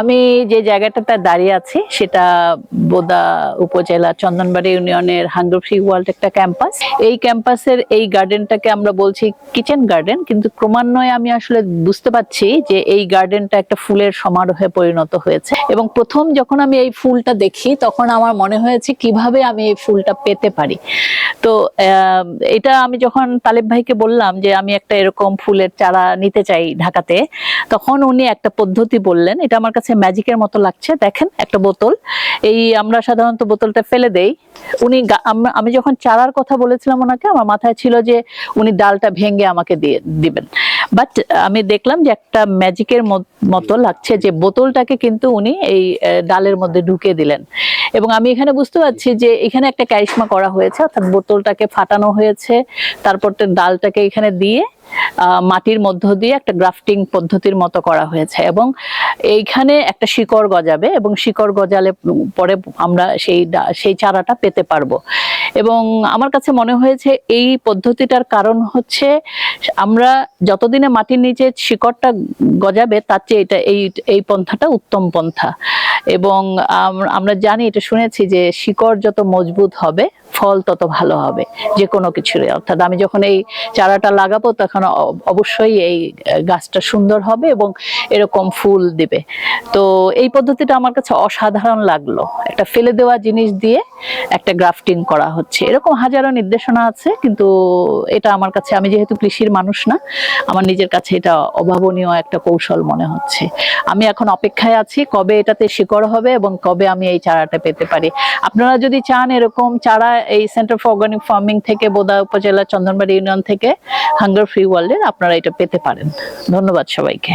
আমি যে জায়গাটাতে দাঁড়িয়ে আছি, সেটা বোদা উপজেলা চন্দনবাড়ি ইউনিয়নের হাঙ্গার ওয়ার্ল্ড একটা ক্যাম্পাস। এই ক্যাম্পাসের এই গার্ডেনটাকে আমরা বলছি কিচেন গার্ডেন, কিন্তু ক্রমান্বয়ে আমি আসলে বুঝতে পারছি যে এই গার্ডেনটা একটা ফুলের সমারোহে পরিণত হয়েছে। এবং প্রথম যখন আমি এই ফুলটা দেখি, তখন আমার মনে হয়েছে কীভাবে আমি এই ফুলটা পেতে পারি। তো এটা আমি যখন তালেব ভাইকে বললাম যে আমি একটা এরকম ফুলের চারা নিতে চাই ঢাকাতে, তখন উনি একটা পদ্ধতি বললেন, এটা আমার কাছে ম্যাজিকের মতো লাগছে। দেখেন একটা বোতল। এই আমরা সাধারণত বোতলটা ফেলে দেই। উনি আমি যখন চারার কথা বলেছিলাম ওনাকে, আমার মাথায় ছিল যে উনি ডালটা ভেঙে আমাকে দিয়ে দিবেন। বাট আমি দেখলাম যে একটা ম্যাজিকের মতো লাগছে যে বোতলটাকে কিন্তু উনি এই ডালের মধ্যে ঢুকে দিলেন। এবং আমি এখানে বুঝতে পারছি যে এখানে একটা ক্যারিশমা করা হয়েছে, অর্থাৎ বোতলটাকে ফাটানো হয়েছে, তারপর ডালটাকে এখানে দিয়ে মাটির মধ্য দিয়ে একটা গ্রাফটিং পদ্ধতির মতো করা হয়েছে। এবং এইখানে একটা শিকড় গজাবে এবং শিকড় গজালে পরে আমরা সেই সেই চারাটা পেতে পারব। এবং আমার কাছে মনে হয়েছে এই পদ্ধতিটার কারণ হচ্ছে আমরা যতদিনে মাটির নিচে শিকড়টা গজাবে, তার চেয়ে এটা এই এই পন্থাটা উত্তম পন্থা। এবং আমরা জানি, এটা শুনেছি যে শিকড় যত মজবুত হবে, ফল তত ভালো হবে যে কোনো কিছুরই। অর্থাৎ আমি যখন এই চারাটা লাগাবো, তখন অবশ্যই এই গাছটা সুন্দর হবে এবং এরকম ফুল দিবে। তো এই পদ্ধতিটা আমার কাছে অসাধারণ লাগল। একটা ফেলে দেওয়া জিনিস দিয়ে একটা গ্রাফটিং করা হচ্ছে। এরকম হাজারো নির্দেশনা আছে, কিন্তু এটা আমার কাছে, আমি যেহেতু কৃষির মানুষ না, আমার নিজের কাছে এটা অভাবনীয় একটা কৌশল মনে হচ্ছে। আমি এখন অপেক্ষায় আছি কবে এটাতে শিকড় হবে এবং কবে আমি এই চারাটা পেতে পারি। আপনারা যদি চান এরকম চারা এই সেন্টার ফর অর্গানিক ফার্মিং থেকে, বোদা উপজেলা, চন্দনবাড়ি ইউনিয়ন থেকে হাঙ্গার ফ্রি ওয়ার্ল্ডের আপনারা এটা পেতে পারেন। ধন্যবাদ সবাইকে।